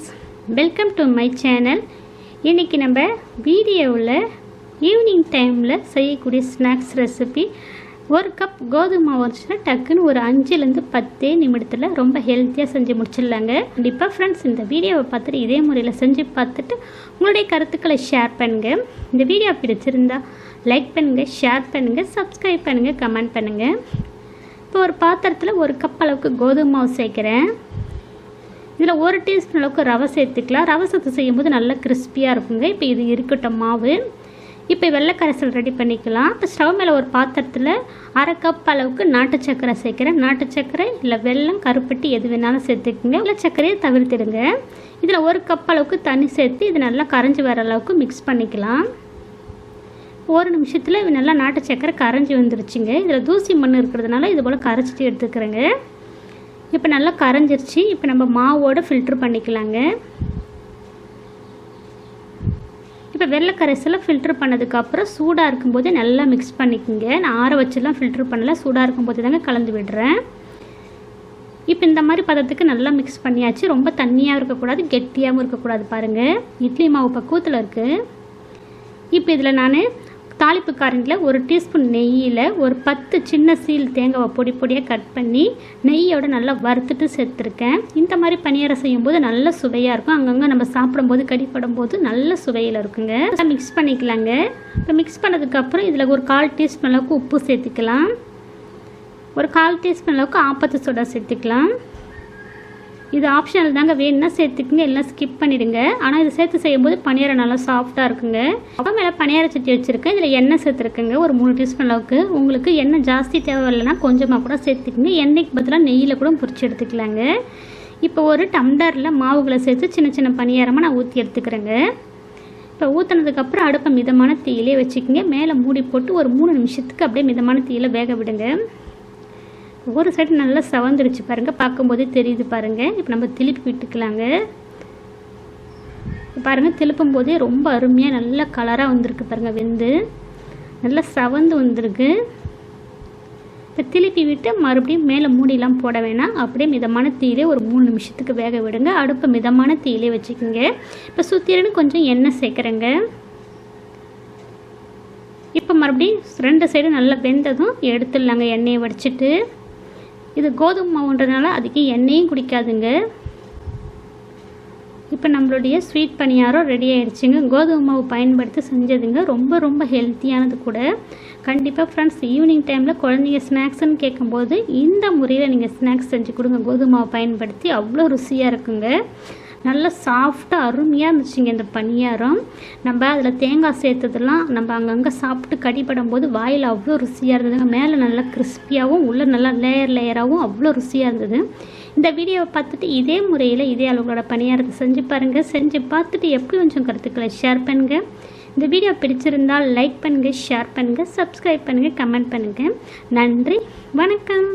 Friends welcome to my channel இன்றைக்கி நம்ம வீடியோவில் ஈவினிங் டைமில் செய்யக்கூடிய ஸ்நாக்ஸ் ரெசிபி ஒரு கப் கோதுமை மாவு வந்துச்சுன்னா டக்குன்னு ஒரு அஞ்சுலேருந்து பத்தே நிமிடத்தில் ரொம்ப ஹெல்த்தியாக செஞ்சு முடிச்சிடலாங்க. கண்டிப்பாக ஃப்ரெண்ட்ஸ் இந்த வீடியோவை பார்த்துட்டு இதே முறையில் செஞ்சு பார்த்துட்டு உங்களுடைய கருத்துக்களை ஷேர் பண்ணுங்கள் இந்த வீடியோ பிடிச்சிருந்தா லைக் பண்ணுங்கள் ஷேர் பண்ணுங்கள் சப்ஸ்கிரைப் பண்ணுங்கள் கமெண்ட் பண்ணுங்கள் இப்போ ஒரு பாத்திரத்தில் ஒரு கப் அளவுக்கு கோதுமை மாவு சேர்க்குறேன். இதில் ஒரு டீஸ்பூன் அளவுக்கு ரவை சேர்த்துக்கலாம். ரவை சேர்த்து செய்யும்போது நல்லா கிறிஸ்பியாக இருக்குங்க. இப்போ இது இருக்கட்டும் மாவு. இப்போ வெள்ளை கரைசல் ரெடி பண்ணிக்கலாம். இப்போ ஸ்டவ் மேலே ஒரு பாத்திரத்தில் அரை கப் அளவுக்கு நாட்டு சர்க்கரை சேர்க்குறேன். நாட்டு சர்க்கரை இல்லை வெள்ளம் கருப்பட்டி எது வேணாலும் சேர்த்துக்குங்க. இல்லை சர்க்கரையை தவிர்த்துடுங்க. இதில் ஒரு கப் அளவுக்கு தண்ணி சேர்த்து இது நல்லா கரைஞ்சி வர அளவுக்கு மிக்ஸ் பண்ணிக்கலாம். ஒரு நிமிஷத்தில் நல்லா நாட்டு சர்க்கரை கரைஞ்சி வந்துருச்சுங்க. இதில் தூசி மண் இருக்கிறதுனால இது போல் கரைச்சிட்டு எடுத்துக்கிறேங்க. இப்போ நல்லா கரைஞ்சிருச்சு. இப்போ நம்ம மாவோடு ஃபில்ட்ரு பண்ணிக்கலாங்க. இப்போ வெள்ளை கரைசலை ஃபில்ட்ரு பண்ணதுக்கப்புறம் சூடாக இருக்கும்போது நல்லா மிக்ஸ் பண்ணிக்கோங்க. நான் ஆற வச்சுலாம் ஃபில்ட்ரு பண்ணல. சூடாக இருக்கும்போது தாங்க கலந்து விடுறேன். இப்போ இந்த மாதிரி பதத்துக்கு நல்லா மிக்ஸ் பண்ணியாச்சு. ரொம்ப தண்ணியாகவும் இருக்கக்கூடாது கெட்டியாகவும் இருக்கக்கூடாது பாருங்கள் இட்லி மாவு பக்குவத்தில் இருக்குது இப்போ இதில் நான் தாளிப்பு காரண்டில் ஒரு டீஸ்பூன் நெய்யில் ஒரு பத்து சின்ன சீல் தேங்காவை பொடி பொடியாக கட் பண்ணி நெய்யோட நல்லா வறுத்துட்டு சேர்த்துருக்கேன். இந்த மாதிரி பணியாரம் செய்யும்போது நல்ல சுவையாக இருக்கும். அங்கங்கே நம்ம சாப்பிடும்போது கடிப்படும் போது நல்ல சுவையில் இருக்குங்க. மிக்ஸ் பண்ணிக்கலாங்க. இப்போ மிக்ஸ் பண்ணதுக்கப்புறம் இதில் ஒரு கால் டீஸ்பூன் அளவுக்கு உப்பு சேர்த்துக்கலாம். ஒரு கால் டீஸ்பூன் அளவுக்கு ஆப்பத்து சோடா சேர்த்துக்கலாம். இது ஆப்ஷனல் தாங்க. வேணும்னா சேர்த்துக்குங்க எல்லாம் ஸ்கிப் பண்ணிடுங்க. ஆனால் இது சேர்த்து செய்யும்போது பனியாரம் நல்லா சாஃப்டாக இருக்குங்க. அப்புறம் மேலே பனியார சட்டி வச்சுருக்கேன் இதில் எண்ணெய் சேர்த்துருக்குங்க. ஒரு மூணு டீஸ்பூன் அளவுக்கு. உங்களுக்கு எண்ணெய் ஜாஸ்தி தேவையில்லைன்னா கொஞ்சமாக கூட சேர்த்துக்குங்க. எண்ணெய்க்கு பதிலாக நெய்யில் கூட பொறிச்சு எடுத்துக்கலாங்க. இப்போ ஒரு டம்ளரில் மாவுகளை சேர்த்து சின்ன சின்ன பனியாரமாக நான் ஊற்றி எடுத்துக்கிறேங்க. இப்போ ஊற்றினதுக்கப்புறம் அடுப்பை மிதமான தீயிலே வச்சுக்கோங்க. மேலே மூடி போட்டு ஒரு மூணு நிமிஷத்துக்கு அப்படியே மிதமான தீயில் வேக விடுங்க. ஒரு சைடு நல்லா சவந்துருச்சு பாருங்கள் பார்க்கும்போதே தெரியுது பாருங்கள் இப்போ நம்ம திருப்பி விட்டுக்கலாங்க. பாருங்கள் திருப்பும் போதே ரொம்ப அருமையாக நல்ல கலராக வந்திருக்கு பாருங்கள் வெந்து. நல்லா சவந்து வந்திருக்கு. இப்போ திருப்பி விட்டு மறுபடியும் மேலே மூடிலாம் போட வேணாம். அப்படியே மிதமான தீயிலே ஒரு மூணு நிமிஷத்துக்கு வேக விடுங்க. அடுப்பை மிதமான தீயிலே வச்சுக்கோங்க. இப்போ சுற்றிரன்னு கொஞ்சம் எண்ணெய் சேர்க்குறேங்க. இப்போ மறுபடியும் ரெண்டு சைடும் நல்லா வெந்ததும் எடுத்துடலாங்க எண்ணெயை வடிச்சிட்டு. இது கோதுமை மாவுன்றதுனால அதுக்கு எண்ணெயும் குடிக்காதுங்க. இப்போ நம்மளுடைய ஸ்வீட் பணியாரம் ரெடி ஆகிடுச்சுங்க கோதுமை மாவு பயன்படுத்தி செஞ்சதுங்க. ரொம்ப ரொம்ப ஹெல்த்தியானது கூட. கண்டிப்பாக ஃப்ரெண்ட்ஸ் ஈவினிங் டைமில் குழந்தைங்க ஸ்நாக்ஸ்ன்னு கேட்கும்போது இந்த முறையில் நீங்கள் ஸ்நாக்ஸ் செஞ்சு கொடுங்க. கோதுமை மாவு பயன்படுத்தி அவ்வளோ ருசியாக இருக்குங்க. நல்லா சாஃப்டாக அருமையாக இருந்துச்சுங்க இந்த பணியாரம். நம்ம அதில் தேங்காய் சேர்த்ததெல்லாம் நம்ம அங்கங்கே சாப்பிட்டு கடிப்படும் போது வாயில் அவ்வளோ ருசியாக இருந்ததுங்க. மேலே நல்லா கிறிஸ்பியாகவும் உள்ளே நல்லா லேயர் லேயராகவும் அவ்வளோ ருசியாக இருந்தது. இந்த வீடியோவை பார்த்துட்டு இதே முறையில் இதே அளவுகளோட பணியாரத்தை செஞ்சு பாருங்கள் செஞ்சு பார்த்துட்டு எப்படி கொஞ்சம் கருத்துக்களை ஷேர் பண்ணுங்கள் இந்த வீடியோ பிடிச்சிருந்தால் லைக் பண்ணுங்கள் ஷேர் பண்ணுங்கள் சப்ஸ்கிரைப் பண்ணுங்கள் கமெண்ட் பண்ணுங்கள் நன்றி வணக்கம்.